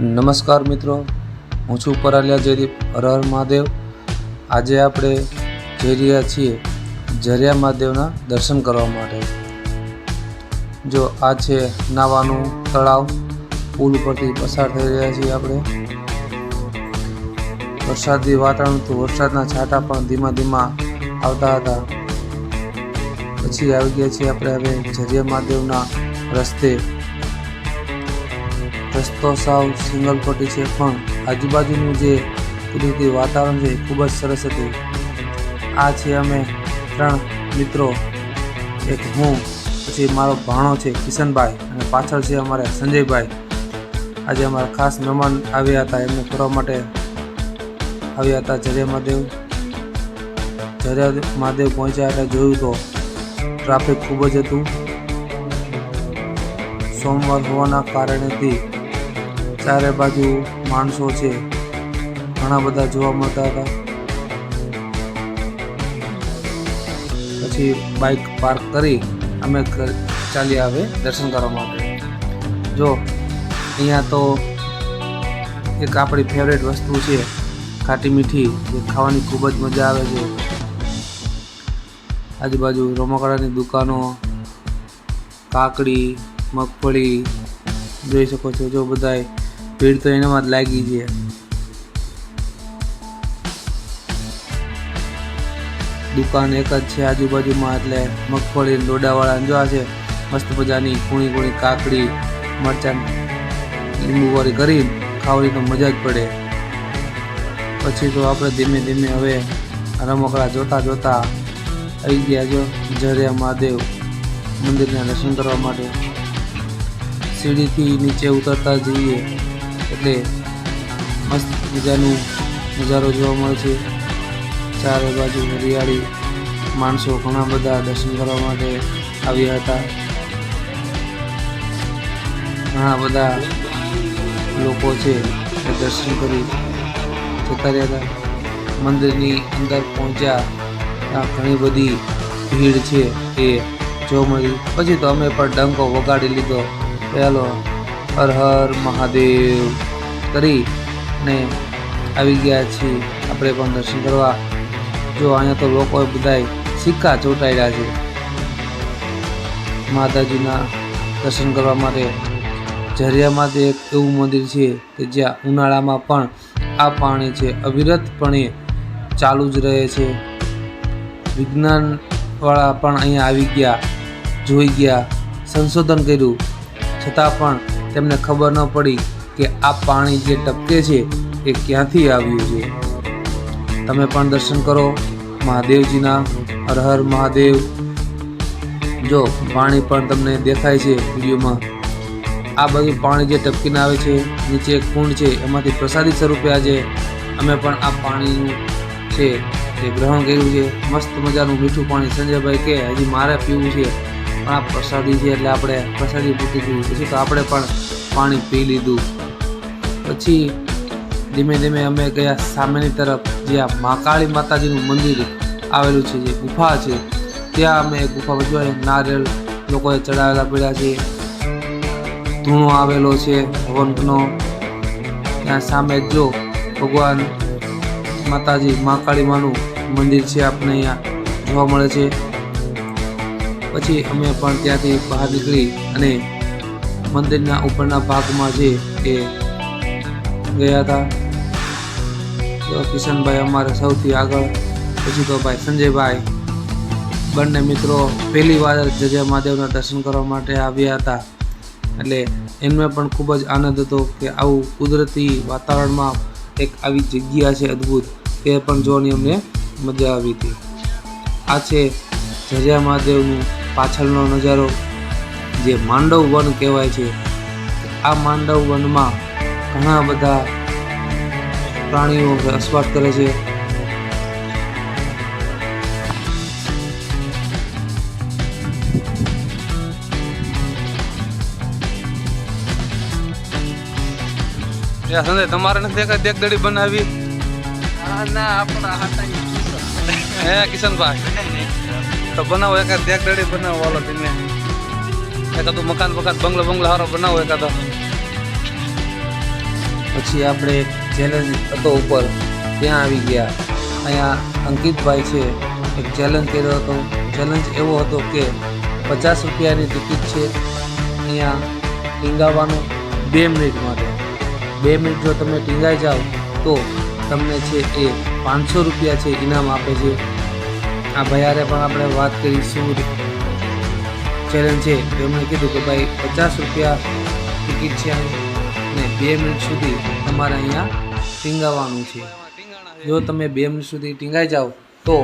નમસ્કાર મિત્રો. હું છું પરાલિયા જયદીપ હર હર મહાદેવ. આજે આપણે જઈ રહ્યા છીએ ઝરિયા મહાદેવના દર્શન કરવા માટે. જો આ છે નાવાનું તળાવ, પુલ ઉપરથી પસાર થઈ રહ્યા છીએ આપણે. વરસાદી વાતાવરણ તો વરસાદના છાંટા પણ ધીમા ધીમા આવતા હતા. પછી આવી ગયા છીએ આપણે હવે ઝરિયા મહાદેવના રસ્તે. રસ્તો સાવ સિંગલ પટ્ટી છે, પણ આજુબાજુનું જે કુદરતી વાતાવરણ છે ખૂબ જ સરસ હતું. આ છે અમે ત્રણ મિત્રો. એક હું, પછી મારો ભાણો છે, કિશનભાઈ, અને પાછળ છે અમારે સંજયભાઈ. આજે અમારા ખાસ મહેમાન આવ્યા હતા, એમને ફરવા માટે આવ્યા હતા જરિયા મહાદેવ. જરિયા મહાદેવ પહોંચ્યા એટલે જોયું તો ટ્રાફિક ખૂબ જ હતું. સોમવાર હોવાના કારણેથી ચારે બાજુ માણસો છે. ઘણા બધા જોવા મળતા હતા. પછી બાઇક પાર્ક કરી અમે ચાલી આવે દર્શન કરવા માટે. જો, અહીંયા તો એક આપણી ફેવરેટ વસ્તુ છે, ખાટી મીઠી, જે ખાવાની ખૂબ જ મજા આવે છે. આજુબાજુ રમકડાની દુકાનો, કાકડી, મગફળી, જોઈ શકો છો જો બધાય ભીડ તો એનામાં જ લાગી છે. દુકાન એક જ છે આજુબાજુમાં, એટલે મગફળી ડોડાવાળા જોવા છે. મસ્ત મજાની કૂણી કૂણી કાકડી, મરચાં, લીંબુવાળી કરી ખાવાની તો મજા જ પડે. પછી તો આપણે ધીમે ધીમે હવે રમકડા જોતા જોતા આવી ગયા જો ઝરિયા મહાદેવ મંદિરના દર્શન કરવા માટે. સીડીથી નીચે ઉતરતા જઈએ. એટલે મસ્ત મજાનું નજારો જોવા મળે છે. ચારે બાજુ હરિયાળી માણસો ઘણા બધા દર્શન કરવા માટે આવ્યા હતા. ઘણા બધા લોકો છે એ દર્શન કરી જતા રહ્યા હતા. મંદિરની અંદર પહોંચ્યા ત્યાં ઘણી બધી ભીડ છે એ જોવા મળી. પછી તો અમે પણ ડંકો વગાડી લીધો. ચાલો હર હર મહાદેવ. કરી ને આવી ગયા છીએ આપણે પણ દર્શન કરવા. જો અહીંયા તો લોકો બધાય સિક્કા ચોંટાડ્યા છે. માતાજીના દર્શન કરવા માટે. ઝરિયામાં એક એવું મંદિર છે કે જ્યાં ઉનાળામાં પણ આ પાણી છે, અવિરતપણે ચાલુ જ રહે છે. વિજ્ઞાનવાળા પણ અહીંયા આવી ગયા, જોઈ ગયા, સંશોધન કર્યું. છતાં પણ તેમને ખબર ન પડી કે આ પાણી જે ટપકે છે, એ ક્યાંથી આવ્યું છે. તમે પણ દર્શન કરો. મહાદેવજીના હર હર મહાદેવ. જો પાણી પણ તમને દેખાય છે વિડીયોમાં, આ બધું પાણી જે ટપકીને આવે છે, નીચે એક કુંડ છે, એમાંથી પ્રસાદી સ્વરૂપે આજે અમે પણ આ પાણીનું છે એ ગ્રહણ કર્યું છે. મસ્ત મજાનું મીઠું પાણી. સંજયભાઈ કે હજી મારે પીવું છે. આ પ્રસાદી છે એટલે આપણે પ્રસાદી પૂછી દીધું. પછી તો આપણે પણ પાણી પી લીધું. પછી ધીમે ધીમે અમે ગયા સામેની તરફ, જ્યાં મહાકાળી માતાજીનું મંદિર આવેલું છે, જે ગુફા છે. ત્યાં અમે ગુફા જોઈએ નારિયેળ લોકોએ ચડાવેલા પડ્યા છે ધૂણો આવેલો છે હવનનો ત્યાં સામે જો ભગવાન માતાજી મહાકાળી માનું મંદિર છે આપણે અહીંયા જોવા મળે છે. પછી અમે પણ ત્યાંથી બહાર નીકળી અને મંદિરના ઉપરના ભાગમાં જે એ ગયા હતા, તો કિશનભાઈ અમારે સૌથી આગળ, પછી તો ભાઈ સંજયભાઈ, બંને મિત્રો પહેલી વાર જજે મહાદેવના દર્શન કરવા માટે આવ્યા હતા. એટલે એમને પણ ખૂબ જ આનંદ હતો કે આવું કુદરતી વાતાવરણમાં એક આવી જગ્યા છે અદ્ભુત, તે પણ જોવાની અમને મજા આવી હતી. આ છે જજયા મહાદેવનું પાછળનો નજારો જે માંડવ વન કહેવાય છે. આ માંડવ વનમાં ઘણા બધા પ્રાણીઓ વસવાટ કરે છે. તમારે નથી દેખાય દેખ દડી બનાવી? ના આપણા હતા હે કિશનભાઈ. તો બનાવો એકાદ દેખ દડી બનાવો વાલો તમે. એકાદું મકાન બકાન બંગલો બંગલો હારો બનાવો એકાદો પછી આપણે ચેલેન્જ હતો ઉપર. ત્યાં આવી ગયા. અહીંયા અંકિતભાઈ છે. એક ચેલેન્જ કર્યો હતો. ચેલેન્જ એવો હતો કે પચાસ રૂપિયાની ટિકિટ છે. અહીંયા ટીંગાવાનું બે મિનિટ માટે. બે મિનિટ જો તમે ટીંગાઈ જાઓ તો તમને છે એ પાંચસો રૂપિયા છે ઇનામ આપે છે. આ ભયારે પણ આપણે વાત કરી શું ચેલેન્જ છે. એમણે કીધું કે ભાઈ, પચાસ રૂપિયા ટિકિટ છે અને બે મિનિટ સુધી તમારે અહીંયા ટીંગાવાનું છે. જો તમે બે મિનિટ સુધી ટીંગાઈ જાઓ, તો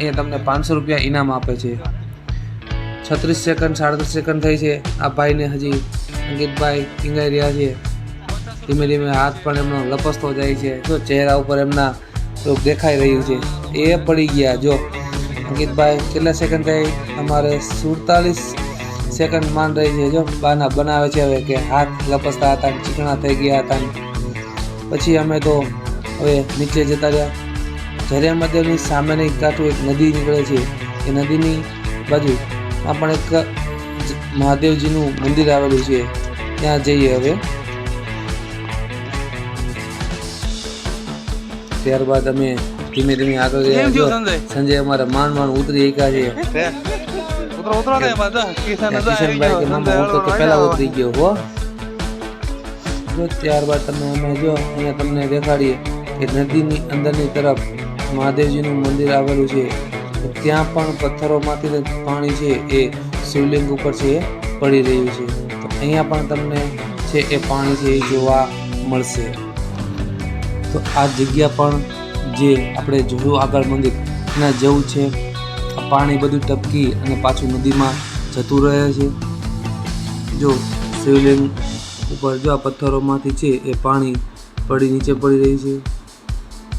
એ તમને પાંચસો રૂપિયા ઇનામ આપે છે. છત્રીસ સેકન્ડ સાડત્રીસ સેકન્ડ થઈ છે. આ ભાઈને હજી અંકિતભાઈ ટીંગાઈ રહ્યા છે. ધીમે ધીમે હાથ પણ એમનો લપસતો જાય છે. જો ચહેરા ઉપર એમના દેખાઈ રહ્યું છે. એ પડી ગયા. જો અંકિતભાઈ કેટલા સેકન્ડ થઈ? અમારે સુડતાલીસ સેકન્ડ માન રહી છે. જો, બાના બનાવે છે હવે કે હાથ લપસતા હતા ચીકણા થઈ ગયા હતા પછી અમે તો હવે નીચે જતા રહ્યા. ઝરિયા મધ્યની સામેની કાંઠું એક નદી નીકળે છે. એ નદીની બાજુ પણ એક મહાદેવજીનું મંદિર આવેલું છે. ત્યાં જઈએ હવે. ત્યારબાદ અમે ધીમે ધીમે આગળ ગયા. સંજય? અમારા માંડ માંડ ઉતરી એકા છે. કિશનભાઈ કે ગયો મામા હું તો કે પહેલા ઉતરી ગયો હો. જો ત્યારબાદ તમે અમે જો અહીંયા તમને દેખાડીએ કે નદીની અંદરની તરફ મહાદેવજીનું મંદિર આવેલું છે. ત્યાં પણ પથ્થરોમાંથી પાણી છે એ શિવલિંગ ઉપર છે એ પડી રહ્યું છે. તો અહીંયા પણ તમને છે એ પાણી છે એ જોવા મળશે. તો આ જગ્યા પણ જે આપણે જોયું આગળ મંદિર, એના જેવું છે. પાણી બધું ટપકી અને પાછું નદીમાં જતું રહે છે. જો શિવલિંગ ઉપર જો આ પથ્થરોમાંથી છે, એ પાણી પડી નીચે પડી રહી છે.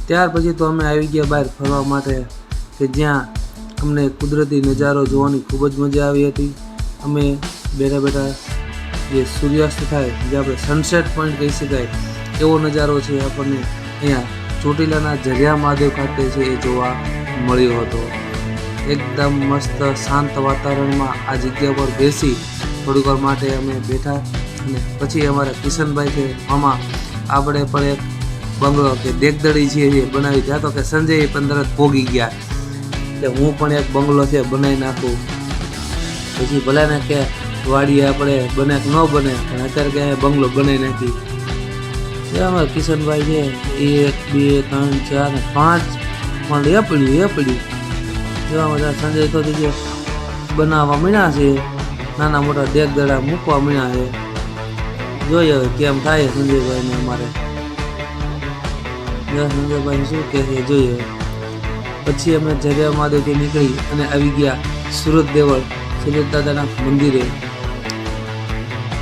ત્યાર પછી તો અમે આવી ગયા બહાર ફરવા માટે, કે જ્યાં અમને કુદરતી નજારો જોવાની ખૂબ જ મજા આવી હતી. અમે બેઠા બેઠા જે સૂર્યાસ્ત થાય, જે આપણે સનસેટ પોઈન્ટ કહી શકાય, એવો નજારો છે આપણને અહીંયા ચોટીલાના જરિયા મહાદેવ ખાતે છે એ જોવા મળ્યો હતો. એકદમ મસ્ત, શાંત વાતાવરણમાં આ જગ્યા પર બેસી થોડીક વાર માટે અમે બેઠા અને પછી અમારા કિશનભાઈ છે મામા, આપણે પણ એક બંગલો કે દેગદડી છે એ બનાવી ત્યાં તો કે સંજય પણ તરત ભોગી ગયા. કે હું પણ એક બંગલો છે બનાવી નાખું. પછી ભલે ને કે વાડીએ આપણે બને કે ન બને, પણ અત્યારે કે અહીંયા બંગલો બનાવી નાખી. અમારા કિશનભાઈ છે, એક, બે, ત્રણ, ચાર પાંચ પણ એ પડ્યું એ પડ્યું એવા બધા સંજય તો જે બનાવવા મીણા છે, નાના મોટા દેખ દડા મૂકવા મીણા છે. જોઈએ હવે કેમ થાય સંજયભાઈને અમારે. સંજયભાઈ શું કહે છે, જોઈએ પછી અમે જગ્યા મહાદેવથી નીકળી અને આવી ગયા સુરત દેવળ, સુરત દાદાના મંદિરે.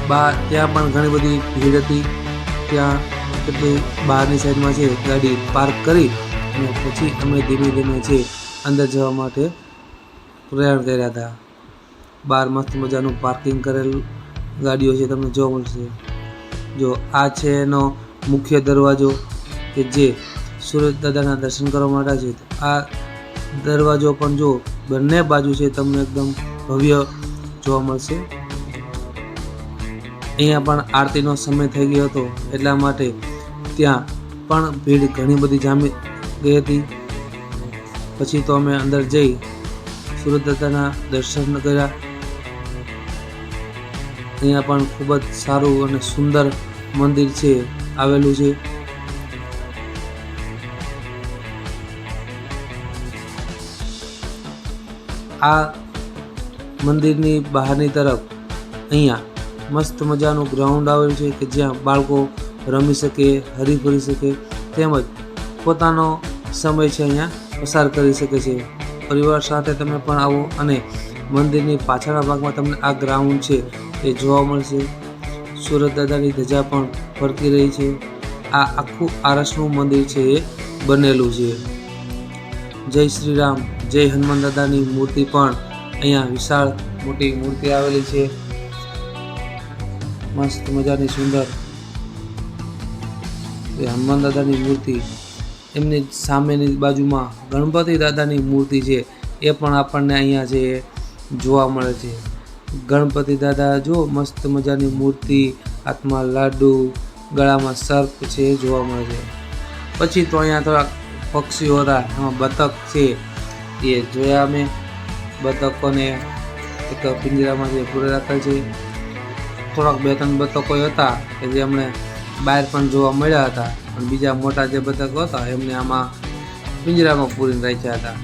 બા, ત્યાં પણ ઘણી બધી ભીડ હતી. ત્યાં કેટલી બહારની સાઈડમાં છે, ગાડી પાર્ક કરી અને પછી અમે ધીમે ધીમે છે, અંદર જવા માટે પ્રયાણ કર્યા હતા. બહાર મસ્ત મજાનું પાર્કિંગ કરેલું ગાડીઓ છે તમને જોવા મળશે. જો આ છે એનો મુખ્ય દરવાજો કે જે સુરત દાદાના દર્શન કરવા માટે છે. આ દરવાજો પણ જો બંને બાજુ છે, તમને એકદમ ભવ્ય જોવા મળશે. અહીંયા પણ આરતીનો સમય થઈ ગયો હતો એટલા માટે ત્યાં પણ ભીડ ઘણી બધી જામી ગઈ હતી. પછી તો અમે અંદર જઈ સુરતદાતાના દર્શન કર્યા. અહીંયા પણ ખૂબ જ સારું અને સુંદર મંદિર છે, આવેલું છે. આ મંદિરની બહારની તરફ અહીંયા મસ્ત મજાનું ગ્રાઉન્ડ આવેલું છે કે જ્યાં બાળકો રમી શકે, હરીફરી શકે, તેમજ પોતાનો સમય છે અહીંયા પસાર કરી શકે છે. પરિવાર સાથે તમે પણ આવો અને મંદિરની પાછળના ભાગમાં તમને આ ગ્રાઉન્ડ છે એ જોવા મળશે. સુરત દાદાની ધજા પણ ફરતી રહી છે. આ આખું આરસનું મંદિર છે એ બનેલું છે. જય શ્રી રામ, જય હનુમાન દાદાની મૂર્તિ પણ અહીંયા વિશાળ મોટી મૂર્તિ આવેલી છે. મસ્ત મજાની સુંદર એ હનુમાન દાદાની મૂર્તિ, એમની સામેની બાજુમાં ગણપતિ દાદાની મૂર્તિ છે, એ પણ આપણને અહીંયા છે જોવા મળે છે. ગણપતિ દાદા જો મસ્ત મજાની મૂર્તિ, હાથમાં લાડુ, ગળામાં સર્પ છે એ જોવા મળે છે. પછી તો અહીંયા થોડાક પક્ષીઓ હતા, એમાં બતક છે, એ જોયા અમે. બતકોને એક પિંજરામાં જે પૂરે રાખે છે. થોડાક બે ત્રણ બતકો હતા કે જે અમને બહાર પણ જોવા મળ્યા હતા. પણ બીજા મોટા જે બતકો હતા, એમને આમાં પિંજરામાં પૂરીને રાખ્યા હતા.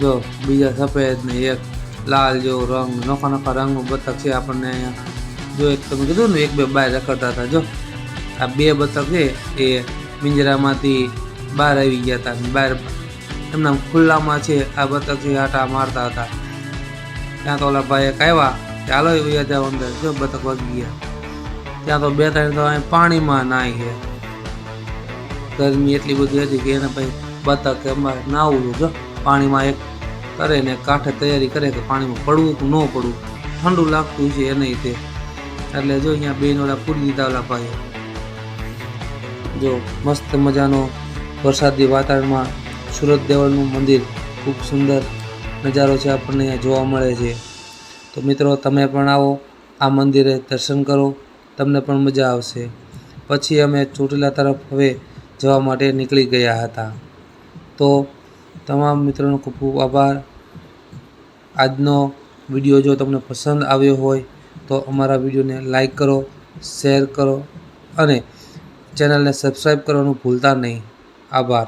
જો, બીજા સફેદ ને એક લાલ જેવો રંગ નોખા નોખા રંગનું બતક છે આપણને જો એક તમે કીધું ને, એક બે બહાર રખડતા હતા. જો, આ બે બતક છે, એ પિંજરામાંથી બહાર આવી ગયા હતા બહાર એમના ખુલ્લામાં છે, આ બતક છે, આટા મારતા હતા. ત્યાં તો ઓલા ભાઈ એક આવ્યા હાલો એ જાવ અંદર. જો બતક વાગી ગયા. ત્યાં તો બે ત્રણ તો પાણીમાં નાહી ગયા ગરમી એટલી બધી હતી કે એને પછી બતક એમાં નાવું જો પાણીમાં એક કરે ને કાંઠે તૈયારી કરે કે પાણીમાં પડવું કે ન પડવું? ઠંડુ લાગતું છે એને તે. એટલે જો અહીંયા બેન ઓલા પૂરી દીધા ઓલા ભાઈ જો મસ્ત મજાનો વરસાદી વાતાવરણમાં સુરત દેવળનું મંદિર. ખૂબ સુંદર નજારો છે આપણને અહીંયા જોવા મળે છે. તો મિત્રો, તમે પણ આવો, આ મંદિરે દર્શન કરો, તમને પણ મજા આવશે. પછી અમે ચોટીલા તરફ હવે જવા માટે નીકળી ગયા હતા. તો તમામ મિત્રોનો ખૂબ ખૂબ આભાર. આજનો વીડિયો જો તમને પસંદ આવ્યો હોય, તો અમારા વિડીયોને લાઈક કરો, શેર કરો અને ચેનલને સબસ્ક્રાઈબ કરવાનું ભૂલતા નહીં. આભાર.